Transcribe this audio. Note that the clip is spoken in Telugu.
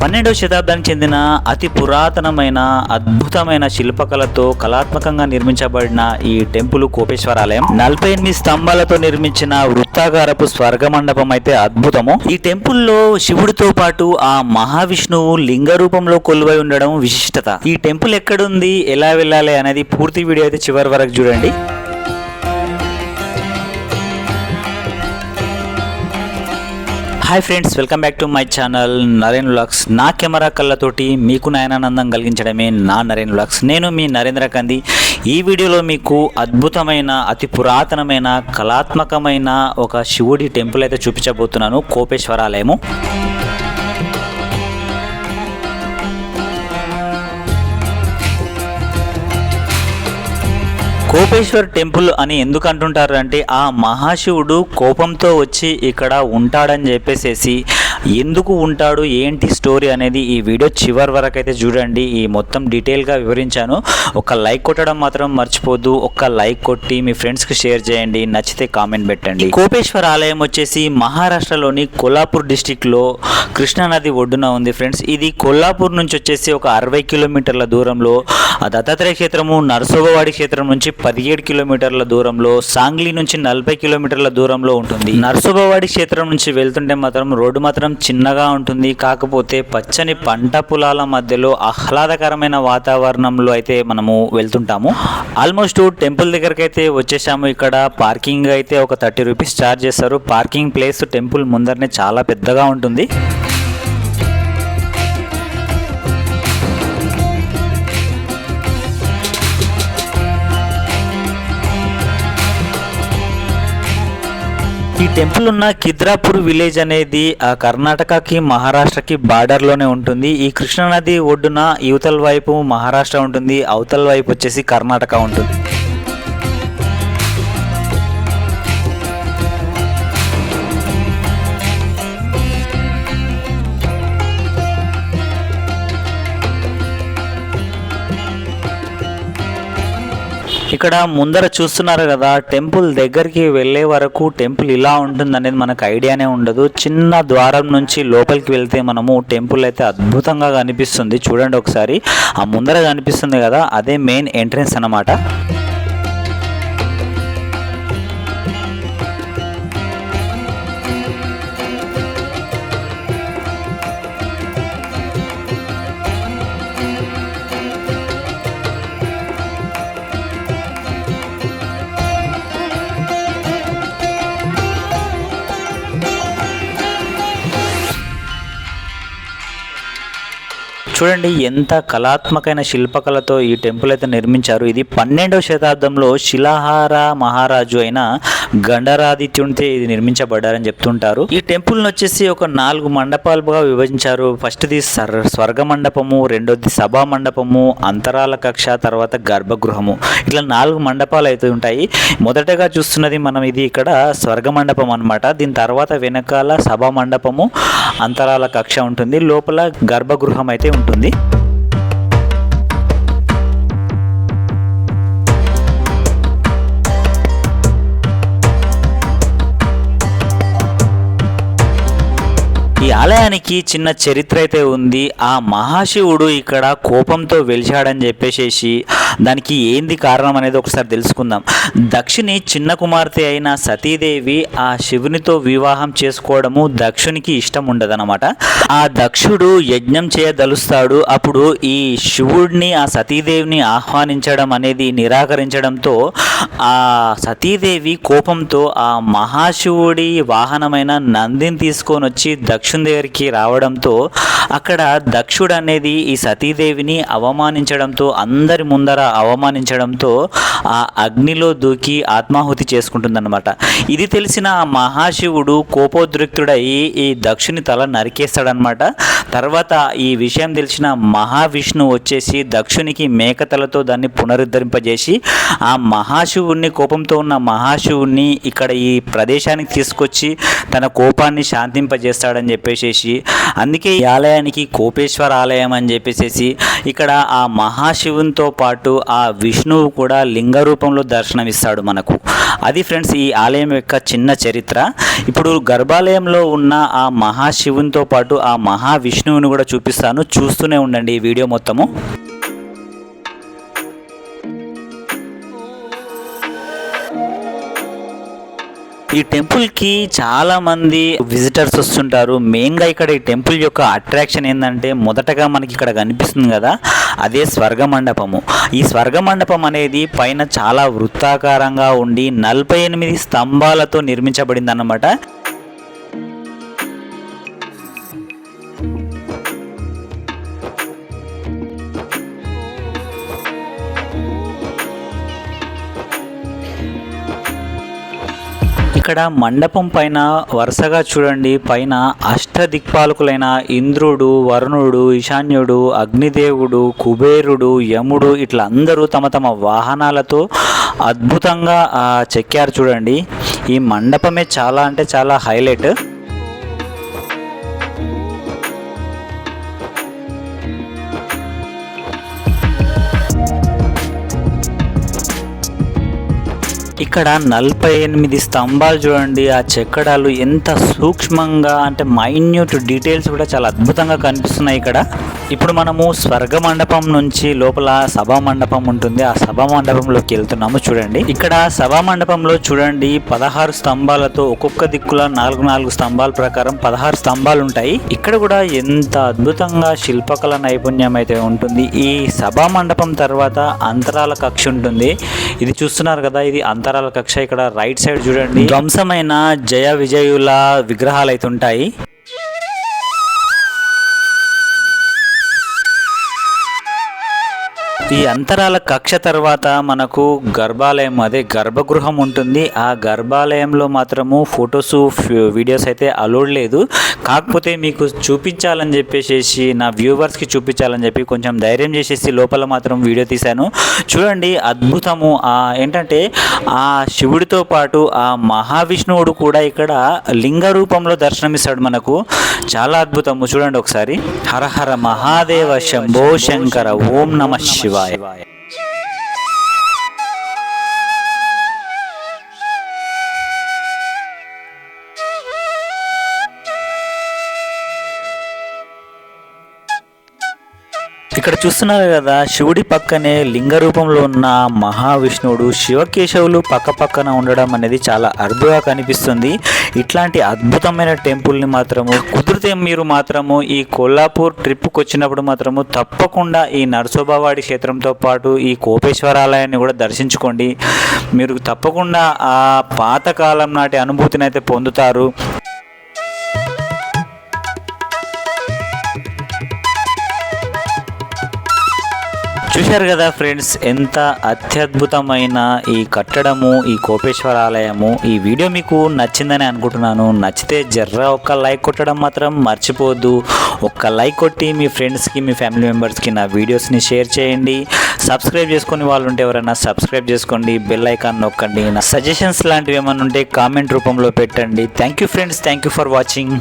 పన్నెండవ శతాబ్దానికి చెందిన అతి పురాతనమైన అద్భుతమైన శిల్పకళతో కళాత్మకంగా నిర్మించబడిన ఈ టెంపుల్ కోపేశ్వరాలయం. నలభై ఎనిమిది స్తంభాలతో నిర్మించిన వృత్తాకారపు స్వర్గ మండపం అయితే అద్భుతము. ఈ టెంపుల్లో శివుడితో పాటు ఆ మహావిష్ణువు లింగ రూపంలో కొలువై ఉండడం విశిష్టత. ఈ టెంపుల్ ఎక్కడుంది ఎలా వెళ్ళాలి అనేది పూర్తి వీడియో అయితే చివరి వరకు చూడండి. Hi friends welcome back to my channel Naren vlogs నా కెమెరా కళ్ళతోటి మీకు నయనానందం కలిగించడమే నా నరేన్ వ్లాగ్స్ నేను మీ నరేంద్ర కంది ఈ వీడియోలో మీకు అద్భుతమైన అతి పురాతనమైన కళాత్మకమైన ఒక శివుడి టెంపుల్ అయితే చూపించబోతున్నాను కోపేశ్వరాలయము కోపేశ్వర్ టెంపుల్ అని ఎందుకు అంటుంటారు అంటే ఆ మహాశివుడు కోపంతో వచ్చి ఇక్కడ ఉంటాడని చెప్పేసేసి ఎందుకు ఉంటాడు ఏంటి స్టోరీ అనేది ఈ వీడియో చివరి వరకు అయితే చూడండి. ఈ మొత్తం డీటెయిల్గా వివరించాను. ఒక లైక్ కొట్టడం మాత్రం మర్చిపోద్దు. ఒక్క లైక్ కొట్టి మీ ఫ్రెండ్స్కి షేర్ చేయండి. నచ్చితే కామెంట్ పెట్టండి. కోపేశ్వర్ ఆలయం వచ్చేసి మహారాష్ట్రలోని కొల్లాపూర్ డిస్టిక్లో కృష్ణానది ఒడ్డున ఉంది ఫ్రెండ్స్. ఇది కొల్లాపూర్ నుంచి వచ్చేసి ఒక అరవై కిలోమీటర్ల దూరంలో ఆ దత్తాత్రేయ క్షేత్రము నరసోబవాడి క్షేత్రం నుంచి పదిహేడు కిలోమీటర్ల దూరంలో సాంగ్లీ నుంచి నలభై కిలోమీటర్ల దూరంలో ఉంటుంది. నరసోబవాడి క్షేత్రం నుంచి వెళ్తుంటే మాత్రం రోడ్డు మాత్రం చిన్నగా ఉంటుంది. కాకపోతే పచ్చని పంట పొలాల మధ్యలో ఆహ్లాదకరమైన వాతావరణంలో అయితే మనము వెళ్తుంటాము. ఆల్మోస్ట్ టెంపుల్ దగ్గరికి అయితే వచ్చేసాము. ఇక్కడ పార్కింగ్ అయితే ఒక థర్టీ రూపీస్ ఛార్జ్ చేస్తారు. పార్కింగ్ ప్లేస్ టెంపుల్ ముందరనే చాలా పెద్దగా ఉంటుంది. టెంపుల్ ఉన్న కిద్రాపూర్ విలేజ్ అనేది ఆ కర్ణాటకకి మహారాష్ట్రకి బార్డర్లోనే ఉంటుంది. ఈ కృష్ణానది ఒడ్డున యువతల వైపు మహారాష్ట్ర ఉంటుంది అవతల వైపు వచ్చేసి కర్ణాటక ఉంటుంది. ఇక్కడ ముందర చూస్తున్నారు కదా టెంపుల్ దగ్గరికి వెళ్ళే వరకు టెంపుల్ ఇలా ఉంటుంది అనేది మనకు ఐడియానే ఉండదు. చిన్న ద్వారం నుంచి లోపలికి వెళ్తే మనము టెంపుల్ అయితే అద్భుతంగా కనిపిస్తుంది. చూడండి ఒకసారి. ఆ ముందర కనిపిస్తుంది కదా అదే మెయిన్ ఎంట్రన్స్ అన్నమాట. చూడండి ఎంత కళాత్మకమైన శిల్పకళతో ఈ టెంపుల్ అయితే నిర్మించారు. ఇది పన్నెండవ శతాబ్దంలో శిలాహార మహారాజు అయిన గండరాదిత్యునితే ఇది నిర్మించబడ్డారని చెప్తుంటారు. ఈ టెంపుల్ వచ్చేసి ఒక నాలుగు మండపాలుగా విభజించారు. ఫస్ట్ది సర్ స్వర్గ మండపము రెండోది సభా మండపము అంతరాల కక్ష తర్వాత గర్భగృహము. ఇట్లా నాలుగు మండపాలు అయితే ఉంటాయి. మొదటగా చూస్తున్నది మనం ఇది ఇక్కడ స్వర్గ మండపం అనమాట దీని తర్వాత వెనకాల సభా మండపము అంతరాల కక్ష ఉంటుంది. లోపల గర్భగృహం అయితే ఉంటుంది. ఆలయానికి చిన్న చరిత్ర అయితే ఉంది. ఆ మహాశివుడు ఇక్కడ కోపంతో వెలిచాడని చెప్పేసేసి దానికి ఏంది కారణం అనేది ఒకసారి తెలుసుకుందాం. దక్షిణి చిన్న కుమార్తె అయిన సతీదేవి ఆ శివునితో వివాహం చేసుకోవడము దక్షునికి ఇష్టం ఉండదన్నమాట. ఆ దక్షుడు యజ్ఞం చేయదలుస్తాడు. అప్పుడు ఈ శివుడిని ఆ సతీదేవిని ఆహ్వానించడం అనేది నిరాకరించడంతో ఆ సతీదేవి కోపంతో ఆ మహాశివుడి వాహనమైన నందిని తీసుకొని వచ్చి దక్షిణ దగ్గరికి రావడంతో అక్కడ దక్షుడు అనేది ఈ సతీదేవిని అవమానించడంతో అందరి ముందర అవమానించడంతో ఆ అగ్నిలో దూకి ఆత్మాహుతి చేసుకుంటుందన్నమాట. ఇది తెలిసిన ఆ మహాశివుడు కోపోద్రిక్తుడై ఈ దక్షుని తల నరికేస్తాడనమాట తర్వాత ఈ విషయం తెలిసిన మహావిష్ణువు వచ్చేసి దక్షునికి మేకతలతో దాన్ని పునరుద్ధరింపజేసి ఆ మహాశివుణ్ణి కోపంతో ఉన్న మహాశివుణ్ణి ఇక్కడ ఈ ప్రదేశానికి తీసుకొచ్చి తన కోపాన్ని శాంతింపజేస్తాడని చెప్పేసి అందుకే ఈ ఆలయానికి కోపేశ్వర ఆలయం అని చెప్పేసి ఇక్కడ ఆ మహాశివునితో పాటు ఆ విష్ణువు కూడా లింగ రూపంలో దర్శనమిస్తాడు మనకు. అది ఫ్రెండ్స్ ఈ ఆలయం యొక్క చిన్న చరిత్ర. ఇప్పుడు గర్భాలయంలో ఉన్న ఆ మహాశివునితో పాటు ఆ మహావిష్ణువుని కూడా చూపిస్తాను. చూస్తూనే ఉండండి ఈ వీడియో మొత్తము. ఈ టెంపుల్కి చాలా మంది విజిటర్స్ వస్తుంటారు. మెయిన్గా ఇక్కడ ఈ టెంపుల్ యొక్క అట్రాక్షన్ ఏంటంటే మొదటగా మనకి ఇక్కడ కనిపిస్తుంది కదా అదే స్వర్గ మండపము. ఈ స్వర్గ మండపం అనేది పైన చాలా వృత్తాకారంగా ఉండి నలభై ఎనిమిది స్తంభాలతో నిర్మించబడింది అన్నమాట ఇక్కడ మండపం పైన వరుసగా చూడండి. పైన అష్టదిక్పాలకులైన ఇంద్రుడు వరుణుడు ఈశాన్యుడు అగ్నిదేవుడు కుబేరుడు యముడు ఇట్లా అందరూ తమ తమ వాహనాలతో అద్భుతంగా చెక్కారు చూడండి. ఈ మండపమే చాలా అంటే చాలా హైలైట్. ఇక్కడ నలభై ఎనిమిది స్తంభాలు చూడండి ఆ చెక్కడాలు ఎంత సూక్ష్మంగా అంటే మైన్యూట్ డీటెయిల్స్ కూడా చాలా అద్భుతంగా కనిపిస్తున్నాయి ఇక్కడ. ఇప్పుడు మనము స్వర్గ మండపం నుంచి లోపల సభా మండపం ఉంటుంది. ఆ సభా మండపంలోకి వెళ్తున్నాము. చూడండి. ఇక్కడ సభా మండపంలో చూడండి. పదహారు స్తంభాలతో ఒక్కొక్క దిక్కుల నాలుగు నాలుగు స్తంభాల ప్రకారం పదహారు స్తంభాలు ఉంటాయి. ఇక్కడ కూడా ఎంత అద్భుతంగా శిల్పకళ నైపుణ్యం అయితే ఉంటుంది. ఈ సభా మండపం తర్వాత అంతరాల కక్ష ఉంటుంది. ఇది చూస్తున్నారు కదా ఇది అంతరాల కక్ష. ఇక్కడ రైట్ సైడ్ చూడండి. ధ్వంసమైన జయ విజయుల విగ్రహాలు అయితే ఉంటాయి. ఈ అంతరాల కక్ష తర్వాత మనకు గర్భాలయం అదే గర్భగృహం ఉంటుంది. ఆ గర్భాలయంలో మాత్రము ఫొటోస్ వీడియోస్ అయితే అలోడ్ లేదు. కాకపోతే మీకు చూపించాలని చెప్పేసి నా వ్యూవర్స్కి చూపించాలని చెప్పి కొంచెం ధైర్యం చేసేసి లోపల మాత్రం వీడియో తీశాను. చూడండి అద్భుతము. ఆ ఏంటంటే ఆ శివుడితో పాటు ఆ మహావిష్ణువుడు కూడా ఇక్కడ లింగ రూపంలో దర్శనమిస్తాడు మనకు. చాలా అద్భుతము. చూడండి ఒకసారి. హర హర మహాదేవ శంభో శంకర. ఓం నమ bye ఇక్కడ చూస్తున్నారు కదా శివుడి పక్కనే లింగ రూపంలో ఉన్న మహావిష్ణువుడు శివకేశవులు పక్క పక్కన ఉండడం అనేది చాలా అరుదుగా కనిపిస్తుంది. ఇట్లాంటి అద్భుతమైన టెంపుల్ని మాత్రము కుదిరితే మీరు మాత్రము ఈ కొల్లాపూర్ ట్రిప్కి వచ్చినప్పుడు మాత్రము తప్పకుండా ఈ నరసోబావాడి క్షేత్రంతో పాటు ఈ కోపేశ్వరాలయాన్ని కూడా దర్శించుకోండి. మీరు తప్పకుండా ఆ పాతకాలం నాటి అనుభూతిని అయితే పొందుతారు. చూశారు కదా ఫ్రెండ్స్ ఎంత అత్యద్భుతమైన ఈ కట్టడము ఈ కోపేశ్వర ఆలయము. ఈ వీడియో మీకు నచ్చిందని అనుకుంటున్నాను. నచ్చితే జర్ర ఒక్క లైక్ కొట్టడం మాత్రం మర్చిపోవద్దు. ఒక్క లైక్ కొట్టి మీ ఫ్రెండ్స్కి మీ ఫ్యామిలీ మెంబర్స్కి నా వీడియోస్ని షేర్ చేయండి. సబ్స్క్రైబ్ చేసుకుని వాళ్ళు ఉంటే ఎవరైనా సబ్స్క్రైబ్ చేసుకోండి. బెల్ ఐకాన్ నొక్కండి. నా సజెషన్స్ లాంటివి ఏమైనా ఉంటే కామెంట్ రూపంలో పెట్టండి. Thank you friends. Thank you for watching.